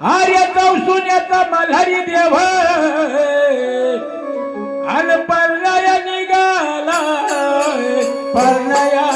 आर्याचा सोन्याचा माघारी देव. अन निघाला. पर्याया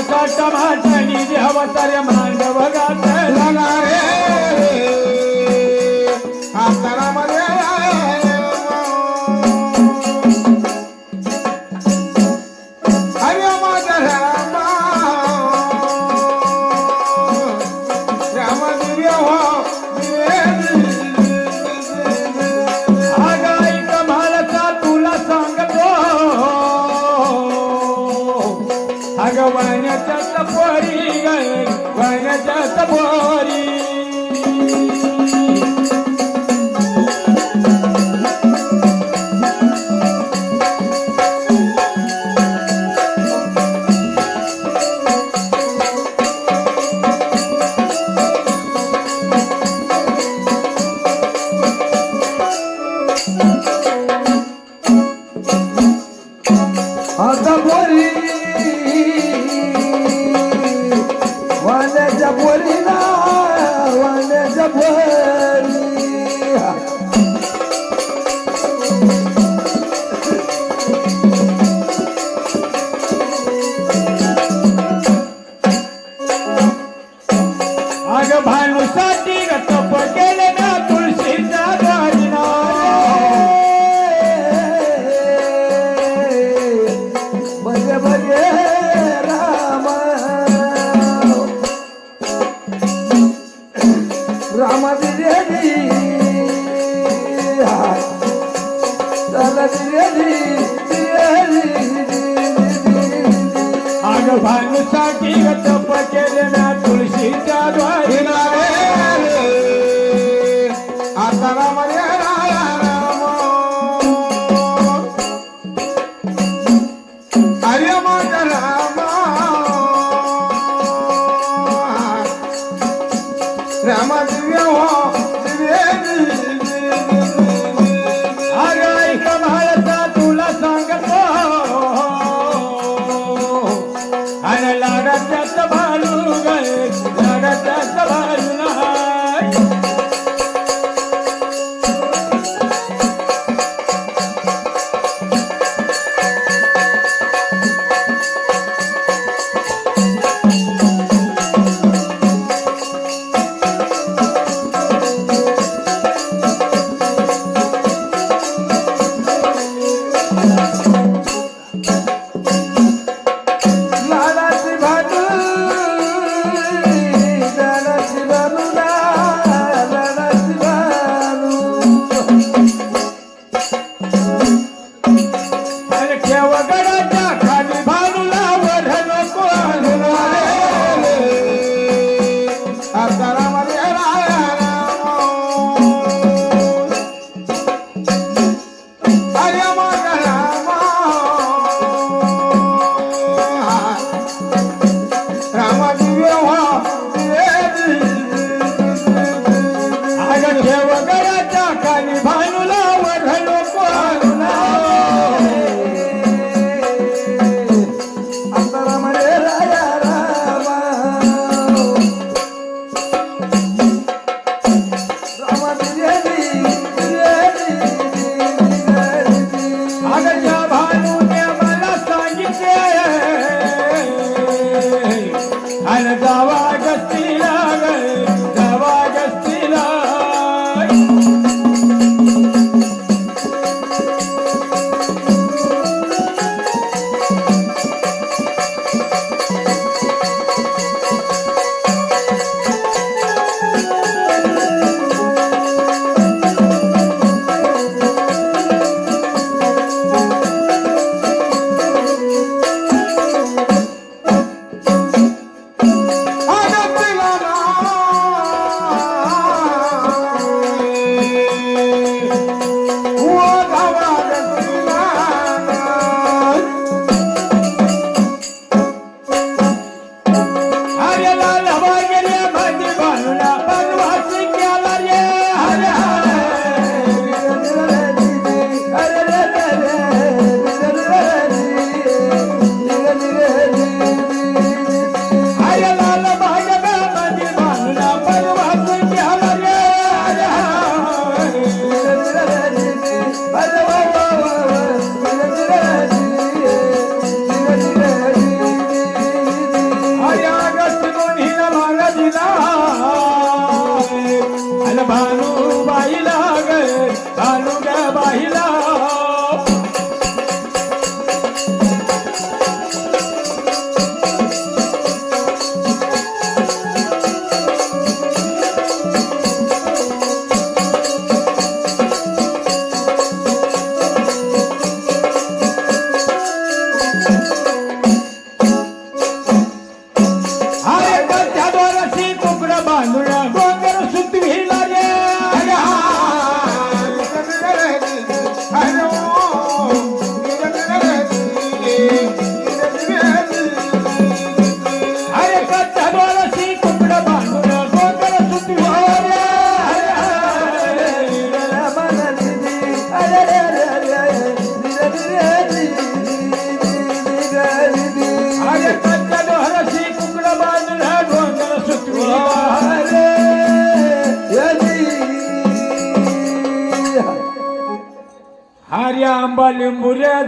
भाषा भाषणी देवतर मांडव गाते गात That's the boy. साठी पकेलेल्या तुळशीच्या द्वारी आता रामाने राम अरे माझा राम रामा दिव्य हो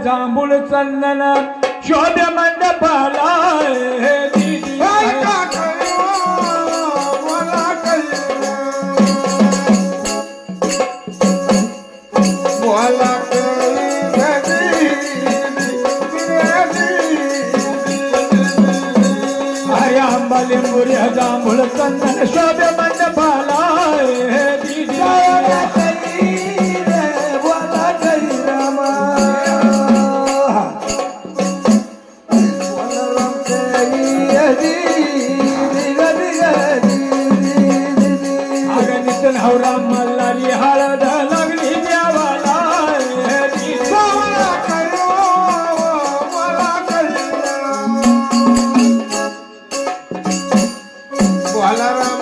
लिंबुऱ्या जांभूळ चंदन शोध मंडपाला हे दिदी. हर्या आंबा लिंबुऱ्या जांभूळ चंदन शोध Balaram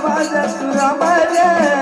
বাবা যতুরা বাবা